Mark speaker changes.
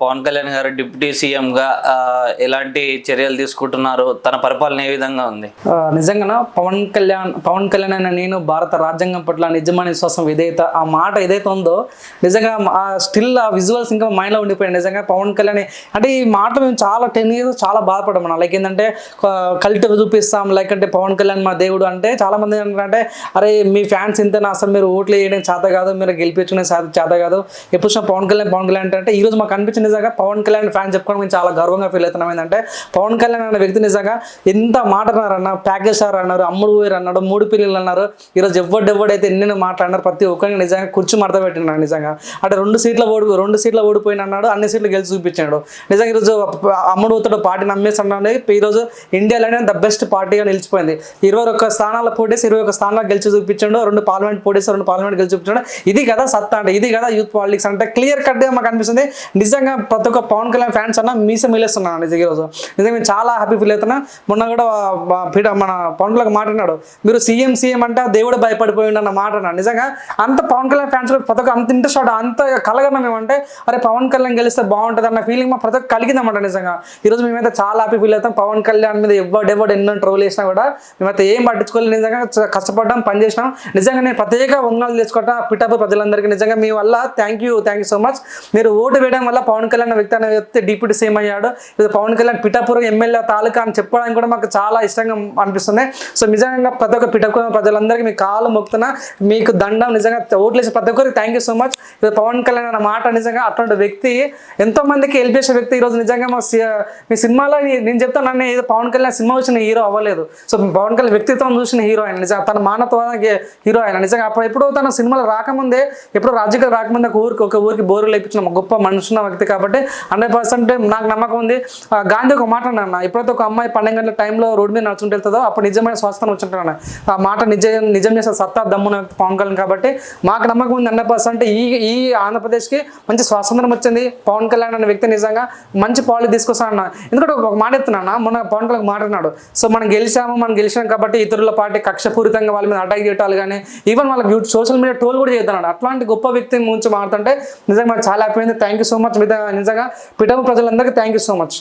Speaker 1: పవన్ కళ్యాణ్ గారు deputy CM గా ఎలాంటి చర్యలు తీసుకుంటున్నారు? తన పరిపాలన ఏ విధంగా ఉంది?
Speaker 2: నిజంగా పవన్ కళ్యాణ్ పవన్ కళ్యాణ్ అనే నేను భారత రాజ్యాంగం పట్ల నిజమైన విశ్వాసం ఏదైతే ఆ మాట ఏదైతే ఉందో నిజంగా ఆ స్టిల్ ఆ విజువల్స్ ఇంకా మైండ్లో ఉండిపోయాయి. నిజంగా పవన్ కళ్యాణ్ అంటే ఈ మాట మేము చాలా టెన్ ఇయర్స్ చాలా బాధపడము లైక్ ఏంటంటే కల్ట్ చూపిస్తాం లైక్ అంటే పవన్ కళ్యాణ్ మా దేవుడు అంటే చాలా మంది ఏంటంటే అరే మీ ఫ్యాన్స్ ఇంతనా? అసలు మీరు ఓట్లు వేయడం చేత కాదు మీరు గెలిపించుకునే చేత కాదు. ఎప్పుడు పవన్ కళ్యాణ్ పవన్ కళ్యాణ్ అంటే ఈ రోజు మాకు అనిపించింది నిజంగా పవన్ కళ్యాణ్ ఫ్యాన్ చెప్పుకోవడం మేము చాలా గర్వంగా ఫీల్ అవుతున్నాం. ఏంటంటే పవన్ కళ్యాణ్ అనే వ్యక్తి నిజంగా ఎంత మాట అన్నారన్న ప్యాకేజ్ సార్ అన్నారు అమ్ముడు పోయారు అన్నాడు మూడు పిల్లలు అన్నారు ఈరోజు ఎవడు ఎన్నెన్నో మాట్లాడినారు ప్రతి ఒక్కరికి నిజంగా కూర్చు మడత పెట్టినాడు నిజంగా. అంటే రెండు సీట్ల ఓడి రెండు సీట్ల ఓడిపోయిన అన్నాడు అన్ని సీట్లు గెలిచి చూపించాడు నిజంగా ఈరోజు అమ్ముడు పోతాడు పార్టీ నమ్మేస్తున్నాడు ఈరోజు ఇండియాలోనే ద బెస్ట్ పార్టీగా నిలిచిపోయింది. ఇరవై ఒక్క స్థానాల పోటీస్ ఇరవై ఒక్క స్థానాలు గెలిచి చూపించాడు రెండు పార్లమెంట్ పోటీస్ రెండు పార్లమెంట్ గెలిచి చూపించాడు. ఇది కదా సత్తా అంటే ఇది కదా యూత్ పాలిటిక్స్ అంటే క్లియర్ కట్గా మాకు అనిపిస్తుంది. నిజంగా ప్రతి ఒక్క పవన్ కళ్యాణ్ ఫ్యాన్స్ అన్న మీసం వెళ్ళేస్తున్నాను నిజంగా ఈరోజు నిజంగా నేను చాలా హ్యాపీ ఫీల్ అవుతున్నా మొన్న కూడా పీట మన పవన్ కళ్యాణ్ మాట్లాడినాడు. మీరు సీఎం సీఎం అంటే దేవుడు భయపడిపోయిండు అన్న మాట అన్నాడు. నిజంగా అంత పవన్ కళ్యాణ్ ఫ్యాన్స్ కూడా ప్రతి ఒక్క అంత ఇంట్రెస్ట్ అంత కలగడం మేమంటే అరే పవన్ కళ్యాణ్ గెలిస్తే బాగుంటుంది అన్న ఫీలింగ్ మా ప్రతి ఒక్క కలిగిందన్నమాట నిజంగా. ఈరోజు మేమైతే చాలా హ్యాపీ ఫీల్ అవుతాం పవన్ కళ్యాణ్ మీద ఎవడు ఎవడు ఎన్నో ట్రోల్ చేసినా కూడా మేమైతే ఏం పట్టించుకోలేదు. నిజంగా చ- కష్టపడ్డాం పని చేసినాం. నిజంగా నేను ప్రత్యేక వందలు చేసుకుంటా పిఠాపు ప్రజలందరికీ నిజంగా మీ వల్ల thank you thank you so much మీరు ఓటు వేయడం వల్ల పవన్ పవన్ కళ్యాణ్ వ్యక్తి అనే వ్యక్తి డిప్యూటీ సీఎం అయ్యాడు. ఇది పవన్ కళ్యాణ్ పిఠాపురం ఎమ్మెల్యే తాలూకా అని చెప్పడానికి కూడా మాకు చాలా ఇష్టంగా అనిపిస్తుంది. సో నిజంగా ప్రతి ఒక్క పిఠాపురం ప్రజలందరికీ మీ కాలు మొక్కుతున్నా మీకు దండం నిజంగా ఓట్లేసి ప్రతి ఒక్కరికి థ్యాంక్ యూ సో మచ్ ఇది పవన్ కళ్యాణ్ అన్న మాట నిజంగా అటువంటి వ్యక్తి ఎంతో మందికి హెల్ప్ చేసే వ్యక్తి ఈరోజు నిజంగా మా మీ సినిమాలో నేను చెప్తాను నన్ను ఏదో పవన్ కళ్యాణ్ సినిమా వచ్చిన హీరో అవ్వలేదు. సో పవన్ కళ్యాణ్ వ్యక్తిత్వం చూసిన హీరో ఆయన. నిజంగా తన మానవత్వానికి హీరో ఆయన. నిజంగా అప్పుడు ఎప్పుడో తన సినిమాలు రాకముందే ఎప్పుడో రాజకీయాలు రాకముందే ఒక ఊరికి ఒక ఊరికి బోరు లేపించిన గొప్ప మనుషున్న వ్యక్తి కాబట్టి హండ్రెడ్ పర్సెంట్ నాకు నమ్మకం ఉంది. ఆ, గాంధీ ఒక మాట అన్న ఎప్పుడైతే ఒక అమ్మాయి పన్నెండు గంటల టైంలో రోడ్డు మీద నడుచుకుంటూ వెళ్తుందో అప్పుడు నిజమైన స్వస్థనం వచ్చింటాను ఆ మాట నిజం నిజం చేసే సత్తా దమ్మున పవన్ కళ్యాణ్ కాబట్టి మాకు నమ్మకం ఉంది హండ్రెడ్ పర్సెంట్. ఈ ఈ ఆంధ్రప్రదేశ్కి మంచి స్వాతంత్రం వచ్చింది. పవన్ కళ్యాణ్ అనే వ్యక్తి నిజంగా మంచి పాలు తీసుకొస్తానన్న ఎందుకంటే ఒక మాట ఎత్తున్నాను మొన్న పవన్ కళ్యాణ్ మాట్లాడినాడు సో మనం గెలిచాము మనం గెలిచాం కాబట్టి ఇతరుల పార్టీ కక్షపూరితంగా వాళ్ళ మీద అటాక్ చేయటాలు కానీ ఈవెన్ వాళ్ళకి సోషల్ మీడియా టోల్ కూడా చేస్తున్నాడు అట్లాంటి గొప్ప వ్యక్తి గురించి మాట్లాడుతుంటే నిజంగా మాకు చాలా అయిపోయింది థ్యాంక్ యూ సో మచ్. మీద నిజంగా పిఠాపు ప్రజలందరికీ థ్యాంక్ యూ సో మచ్